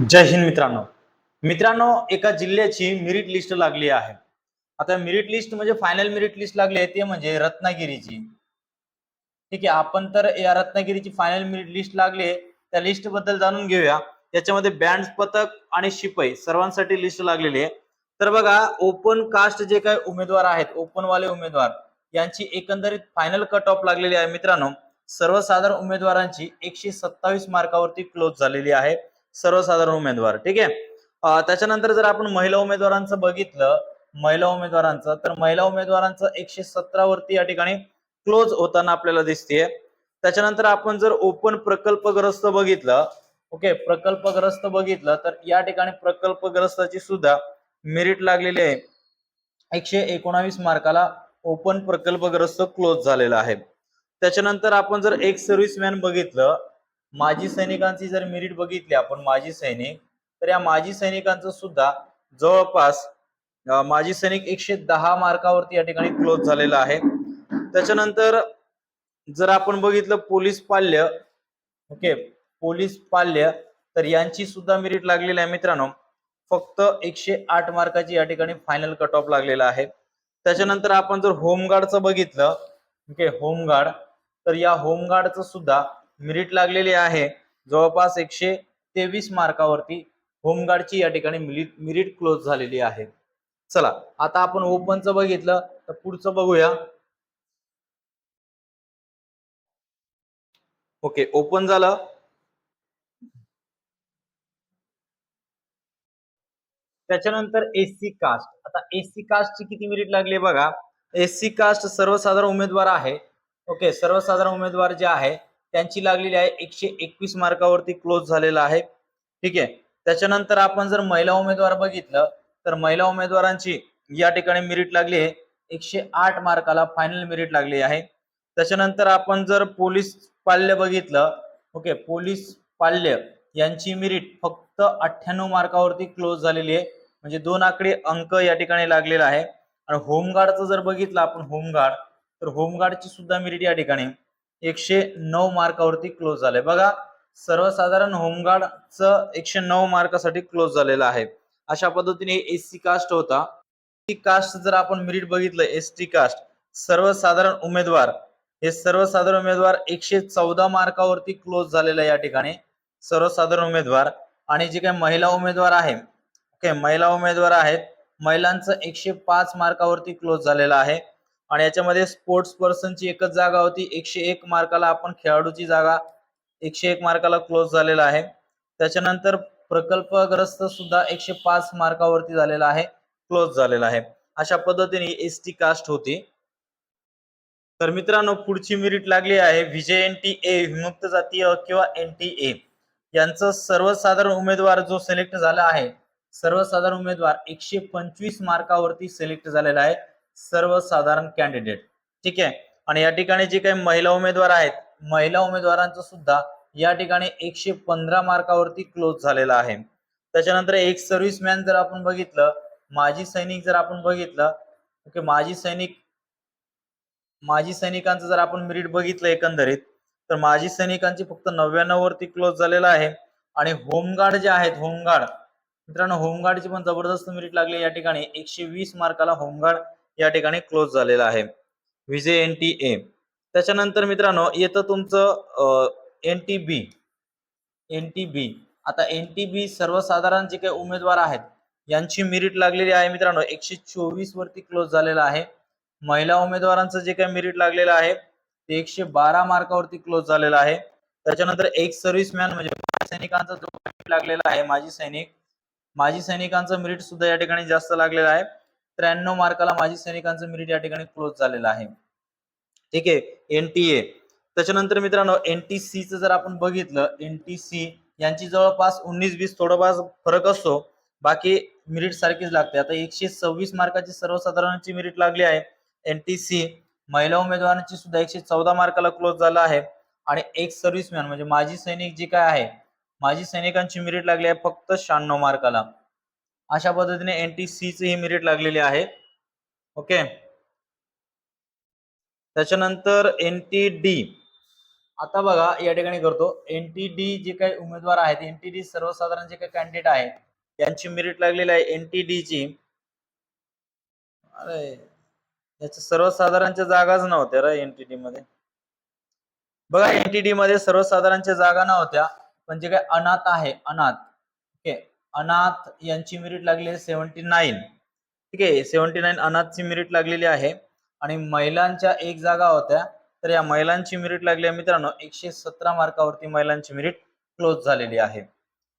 जय हिंद मित्रांनो. मित्रांनो एका जिल्ह्याची मेरिट लिस्ट लागली आहे. आता मेरिट लिस्ट म्हणजे फायनल मेरिट लिस्ट लागली आहे ते म्हणजे रत्नागिरीची. ठीक आहे आपण तर या रत्नागिरीची फायनल मेरिट लिस्ट लागली आहे. त्या लिस्टबद्दल जाणून घेऊया. याच्यामध्ये बँड पथक आणि शिपाई सर्वांसाठी लिस्ट लागलेली आहे. तर बघा ओपन कास्ट जे काही उमेदवार आहेत ओपन वाले उमेदवार यांची एकंदरीत फायनल कट ऑफ लागलेली आहे मित्रांनो. सर्वसाधारण उमेदवारांची एकशे सत्तावीस मार्कावरती क्लोज झालेली आहे. सर्वसाधारण उमेदवार ठीक आहे? त्याच्यानंतर जर आपण महिला उमेदवारांचं बघितलं महिला उमेदवारांचं तर महिला उमेदवारांचं एकशे सतरा वरती या ठिकाणी क्लोज होताना आपल्याला दिसतेय. त्याच्यानंतर आपण जर ओपन प्रकल्पग्रस्त बघितलं ओके प्रकल्पग्रस्त बघितलं तर या ठिकाणी प्रकल्पग्रस्ताची सुद्धा मेरिट लागलेली आहे. एकशे एकोणावीस मार्काला ओपन प्रकल्पग्रस्त क्लोज झालेला आहे. त्याच्यानंतर आपण जर एक सर्व्हिसमॅन बघितलं माजी सैनिकांची जर मेरिट बघितली आपण माजी सैनिक तर या माजी सैनिकांचं सुद्धा जवळपास माजी सैनिक एकशे दहा मार्कावरती या ठिकाणी क्लोज झालेला आहे. त्याच्यानंतर जर आपण बघितलं पोलीस पाल्य ओके पोलीस पाल्य तर यांची सुद्धा मेरिट लागलेली आहे मित्रांनो. फक्त एकशे आठ मार्काची या ठिकाणी फायनल कट ऑफ लागलेला आहे. त्याच्यानंतर आपण जर होमगार्डचं बघितलं ओके होमगार्ड तर या होमगार्डचं सुद्धा मिरिट लागलेली आहे. जवळपास एकशे तेवीस मार्कावरती होमगार्डची या ठिकाणी मिरिट क्लोज झालेली आहे. चला आता आपण ओपनचं बघितलं तर पुढचं बघूया. ओके ओपन झालं. त्याच्यानंतर एससी कास्ट. आता एससी कास्टची किती मेरिट लागली बघा. एससी कास्ट सर्वसाधारण उमेदवार आहे. ओके सर्वसाधारण उमेदवार जे आहे त्यांची लागलेली आहे एकशे एकवीस मार्कावरती क्लोज झालेला आहे. ठीक आहे? त्याच्यानंतर आपण जर महिला उमेदवार बघितलं तर महिला उमेदवारांची या ठिकाणी मेरिट लागली आहे. एकशे आठ मार्काला फायनल मेरिट लागली आहे. त्याच्यानंतर आपण जर पोलीस पाल्य बघितलं ओके पोलीस पाल्य यांची मेरिट फक्त अठ्ठ्याण्णव मार्कावरती क्लोज झालेली आहे. म्हणजे दोन आकडे अंक या ठिकाणी लागलेला आहे. आणि होमगार्डचं जर बघितलं आपण होमगार्ड तर होमगार्डची सुद्धा मेरिट या ठिकाणी. एकशे नऊ मार्कावरती क्लोज झालंय. बघा सर्वसाधारण होमगार्डचं एकशे नऊ मार्कासाठी क्लोज झालेलं आहे. अशा पद्धतीने एस सी कास्ट होता. टी कास्ट जर आपण मेरिट बघितलं एस टी कास्ट सर्वसाधारण उमेदवार हे सर्वसाधारण उमेदवार एकशे चौदा मार्कावरती क्लोज झालेलं आहे या ठिकाणी. सर्वसाधारण उमेदवार आणि जे काही महिला उमेदवार आहे ओके महिला उमेदवार आहेत महिलांचं एकशे पाच मार्कावरती क्लोज झालेलं आहे. आणि याच्यामध्ये स्पोर्ट्स पर्सनची एकच जागा होती. एकशे एक मार्काला आपण खेळाडूची जागा एकशे एक मार्काला क्लोज झालेला आहे. त्याच्यानंतर प्रकल्पग्रस्त सुद्धा एकशे पाच मार्कावरती झालेला आहे क्लोज झालेला आहे. अशा पद्धतीने एस टी कास्ट होती. तर मित्रांनो पुढची मेरिट लागली आहे विजय एन टी ए विमुक्त जातीय किंवा एन टी ए यांचं सर्वसाधारण उमेदवार जो सिलेक्ट झाला आहे सर्वसाधारण उमेदवार एकशे पंचवीस मार्कावरती सिलेक्ट झालेला आहे. सर्वसाधारण कॅन्डिडेट ठीक आहे? आणि या ठिकाणी जे काही महिला उमेदवार आहेत महिला उमेदवारांचं सुद्धा या ठिकाणी एकशे पंधरा मार्कावरती क्लोज झालेला आहे. त्याच्यानंतर एक सर्व्हिसमॅन जर आपण बघितलं माजी सैनिक जर आपण बघितलं ओके माजी सैनिक माजी सैनिकांचं जर आपण मेरिट बघितलं एकंदरीत तर माजी सैनिकांची फक्त नव्याण्णव वरती क्लोज झालेला आहे. आणि होमगार्ड जे आहेत होमगार्ड मित्रांनो होमगार्डची पण जबरदस्त मेरिट लागली या ठिकाणी. एकशे वीस मार्काला होमगार्ड या ठिकाणी क्लोज झालेला आहे. विजय एन टी ए त्याच्यानंतर मित्रांनो येतं तुमचं N T B N T B आता एन टी बी सर्वसाधारण जे काही उमेदवार आहेत यांची मिरिट लागलेली आहे मित्रांनो एकशे चोवीस वरती क्लोज झालेला आहे. महिला उमेदवारांचं जे काही मिरिट लागलेलं आहे ते एकशे बारा मार्कावरती क्लोज झालेलं आहे. त्याच्यानंतर एक सर्व्हिसमॅन म्हणजे सैनिकांचा जो लागलेला आहे माजी सैनिक माजी सैनिकांचं मिरिट सुद्धा या ठिकाणी जास्त लागलेलं आहे. त्र्याण्णव मार्काला माजी सैनिकांचं मेरिट या ठिकाणी क्लोज झालेलं आहे. ठीक आहे? एनटीए त्याच्यानंतर मित्रांनो एनटीसीचं जर आपण बघितलं एनटीसी यांची जवळपास उन्नीस वीस थोडंफार फरक असतो. बाकी मिरिट सारखीच लागते. आता एकशे सव्वीस मार्काची सर्वसाधारणची मिरिट लागली आहे. एनटीसी महिला उमेदवारांची सुद्धा एकशे चौदा मार्काला क्लोज झाला आहे. आणि एक सर्व्हिसमॅन म्हणजे माजी सैनिक जे काय आहे माजी सैनिकांची मिरिट लागली आहे फक्त शहाण्णव मार्काला. अशा पद्धतीने एन टी सीची ही मेरिट लागलेली आहे. ओके त्याच्यानंतर एन टी डी आता बघा या ठिकाणी करतो. एनटीडी जे काही उमेदवार आहेत एनटीडी सर्वसाधारण जे काही कॅन्डिडेट आहेत त्यांची मेरिट लागलेली आहे एनटीडी ची. अरे याच्या सर्वसाधारणच्या जागाच नव्हत्या रे एनटीडी मध्ये. बघा एनटीडी मध्ये सर्वसाधारणच्या जागा नव्हत्या पण जे काही अनाथ आहे अनाथ. ओके अनाथ यांची मेरिट लागली आहे सेव्हन्टी नाईन ठीक आहे सेव्हन्टी नाईन अनाथची मेरिट लागलेली आहे. आणि महिलांच्या एक जागा होत्या तर या महिलांची मेरिट लागली आहे मित्रांनो एकशे सतरा मार्कावरती महिलांची मेरिट क्लोज झालेली आहे.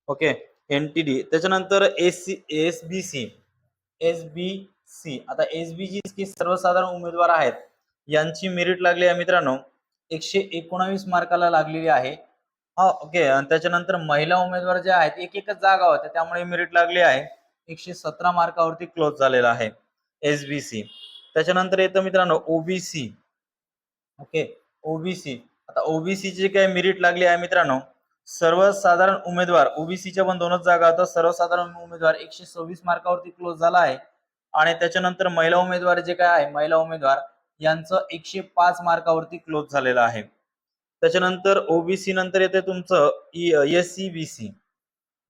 ओके एन टी डी त्याच्यानंतर S C S B C S B C आता एस बी जी सर्वसाधारण उमेदवार आहेत. यांची मेरिट लागली आहे मित्रांनो एकशे एकोणावीस मार्काला लागलेली आहे. हा ओके आणि त्याच्यानंतर महिला उमेदवार जे आहेत एक एकच जागा होत्या. त्यामुळे मेरिट लागली आहे. एकशे सतरा मार्कावरती क्लोज झालेला आहे. एस बी सी त्याच्यानंतर येतं मित्रांनो ओबीसी ओके ओबीसी आता ओबीसी ची काय मेरिट लागली आहे मित्रांनो? सर्वसाधारण उमेदवार ओबीसीच्या पण दोनच जागा होता सर्वसाधारण उमेदवार एकशे सव्वीस मार्कावरती क्लोज झाला आहे. आणि त्याच्यानंतर महिला उमेदवार जे काय आहे महिला उमेदवार यांचं एकशे पाच मार्कावरती क्लोज झालेलं आहे. त्याच्यानंतर ओबीसी नंतर येते तुमचं S E B C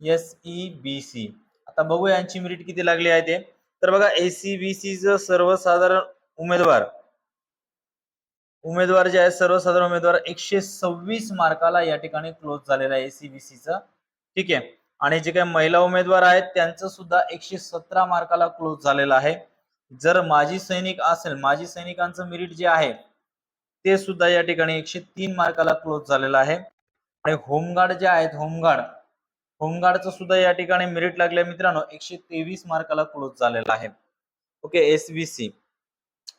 S E B C आता बघू यांची मेरिट किती लागली आहे ते. तर बघा एसी बी सी सर्वसाधारण उमेदवार उमेदवार जे आहे सर्वसाधारण उमेदवार एकशे सव्वीस मार्काला या ठिकाणी क्लोज झालेला आहे एसीबीसीचा ठीक आहे? आणि जे काही महिला उमेदवार आहेत त्यांचं सुद्धा एकशे सतरा मार्काला क्लोज झालेलं आहे. जर माजी सैनिक असेल माजी सैनिकांचं मेरिट जे आहे ते सुद्धा या ठिकाणी एकशे तीन मार्काला क्लोज झालेलं आहे. आणि होमगार्ड जे आहेत होमगार्ड होमगार्डचं सुद्धा या ठिकाणी मेरिट लागले मित्रांनो एकशे तेवीस मार्काला क्लोज झालेला आहे. ओके एसबीसी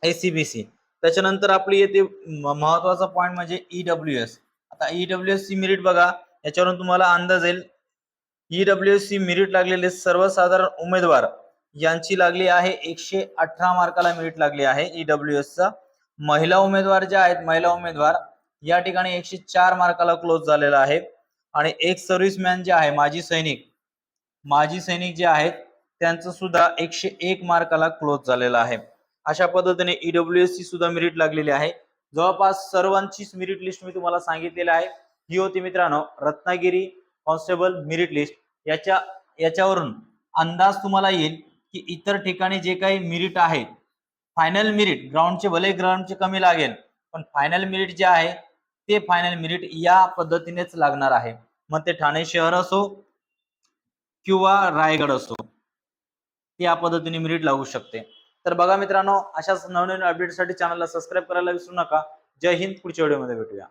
एसीबीसी त्याच्यानंतर आपली येते महत्त्वाचा पॉईंट म्हणजे ईडब्ल्यू एस आता E W S C merit बघा याच्यावरून तुम्हाला अंदाज येईल. ईडब्ल्यू एस सी मेरिट लागलेले सर्वसाधारण उमेदवार यांची लागली आहे एकशे अठरा मार्काला मेरिट लागली आहे ईडब्ल्यू एसचा महिला उमेदवार ज्या आहेत महिला उमेदवार या ठिकाणी एकशे चार मार्काला क्लोज झालेला आहे. आणि एक सर्व्हिसमॅन जे आहे माजी सैनिक माजी सैनिक जे आहेत त्यांचं सुद्धा एकशे एक मार्काला क्लोज झालेलं आहे. अशा पद्धतीने ईडब्ल्यू एस ची सुद्धा मेरिट लागलेली आहे. जवळपास सर्वांचीच मेरिट लिस्ट मी तुम्हाला सांगितलेली आहे. ही होती मित्रांनो रत्नागिरी कॉन्स्टेबल मेरिट लिस्ट याच्या याच्यावरून अंदाज तुम्हाला येईल की इतर ठिकाणी जे काही मेरिट आहे फायनल मिरिट ग्राउंडचे भले ग्राउंडचे कमी लागेल पण फायनल मिरिट जे आहे ते फायनल मिरिट या पद्धतीनेच लागणार आहे. मग ते ठाणे शहर असो किंवा रायगड असो या पद्धतीने मिरिट लागू शकते. तर बघा मित्रांनो अशाच नवनवीन अपडेटसाठी चॅनलला सबस्क्राईब करायला विसरू नका. जय हिंद पुढच्या व्हिडिओमध्ये भेटूया.